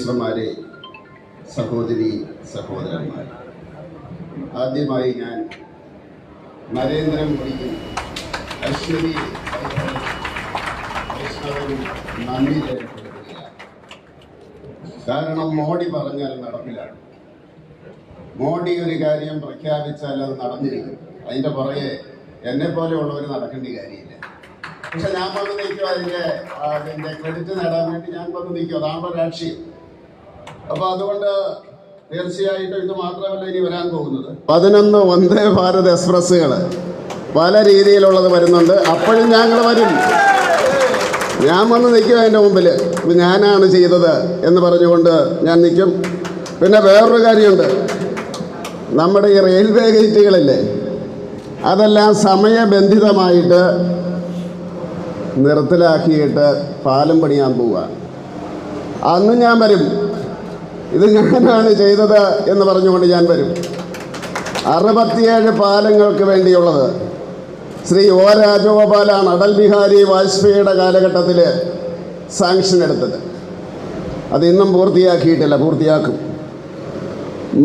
മിത്രന്മാരെ സഹോദരി സഹോദരന്മാർ. ആദ്യമായി ഞാൻ നരേന്ദ്രമോദിക്കും അശ്വതി നന്ദി കാരണം മോഡി പറഞ്ഞാൽ നടപ്പിലാണ്. മോഡി ഒരു കാര്യം പ്രഖ്യാപിച്ചാൽ അത് നടന്നിരിക്കും. അതിന്റെ പുറകെ എന്നെ പോലെയുള്ളവർ നടക്കേണ്ട കാര്യമില്ല. പക്ഷെ ഞാൻ വന്ന് നിൽക്കും അതിന്റെ ക്രെഡിറ്റ് നേടാൻ വേണ്ടി ഞാൻ വന്ന് നിൽക്കും. അതാണ് രാഷ്ട്രീയം. അപ്പൊ അതുകൊണ്ട് തീർച്ചയായിട്ടും ഇത് മാത്രമല്ല ഇനി വരാൻ പോകുന്നത്. പതിനൊന്ന് വന്ദേ ഭാരത് എക്സ്പ്രസ്സുകൾ പല രീതിയിലുള്ളത് വരുന്നുണ്ട്. അപ്പോഴും ഞങ്ങൾ വരും. ഞാൻ വന്ന് നിൽക്കും അതിന്റെ മുമ്പിൽ ഞാനാണ് ചെയ്തത് എന്ന് പറഞ്ഞുകൊണ്ട് ഞാൻ നിൽക്കും. പിന്നെ വേറൊരു കാര്യമുണ്ട്. നമ്മുടെ ഈ റെയിൽവേ ഗേറ്റുകളില്ലേ അതെല്ലാം സമയബന്ധിതമായിട്ട് നിർത്തലാക്കിയിട്ട് പാലം പണിയാൻ പോവുക അന്ന് ഞാൻ വരും. ഇത് ഞാനാണ് ചെയ്തത് എന്ന് പറഞ്ഞുകൊണ്ട് ഞാൻ വരും. അറുപത്തിയേഴ് പാലങ്ങൾക്ക് വേണ്ടിയുള്ളത്. ശ്രീ ഒ രാജഗോപാലാണ് അടൽ ബിഹാരി വാജ്പേയിയുടെ കാലഘട്ടത്തിൽ സാങ്ഷൻ എടുത്തത്. അത് ഇന്നും പൂർത്തിയാക്കിയിട്ടില്ല പൂർത്തിയാക്കും.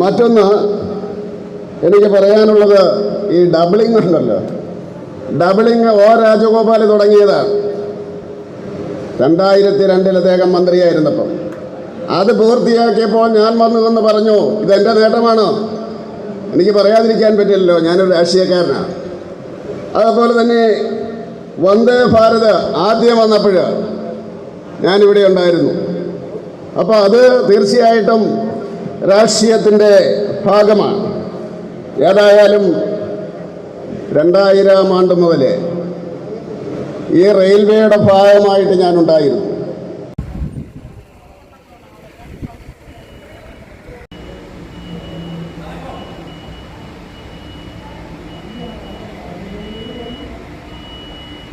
മറ്റൊന്ന് എനിക്ക് പറയാനുള്ളത് ഈ ഡബിളിംഗ് ഉണ്ടല്ലോ. ഡബിളിംഗ് ഒ രാജഗോപാൽ തുടങ്ങിയതാണ്. രണ്ടായിരത്തി രണ്ടിൽ അദ്ദേഹം മന്ത്രിയായിരുന്നപ്പം. അത് പൂർത്തിയാക്കിയപ്പോൾ ഞാൻ വന്നു എന്ന് പറഞ്ഞു. ഇതെന്റെ നേട്ടമാണ്. എനിക്ക് പറയാതിരിക്കാൻ പറ്റില്ലല്ലോ. ഞാനൊരു രാഷ്ട്രീയക്കാരനാണ്. അതുപോലെ തന്നെ വന്ദേ ഭാരത് ആദ്യം വന്നപ്പോൾ ഞാനിവിടെ ഉണ്ടായിരുന്നു. അപ്പോൾ അത് തീർച്ചയായിട്ടും രാഷ്ട്രീയത്തിന്റെ ഭാഗമാണ്. ഏതായാലും രണ്ടായിരം ആണ്ട് മുതൽ ഈ റെയിൽവേയുടെ ഭാഗമായിട്ട് ഞാനുണ്ടായിരുന്നു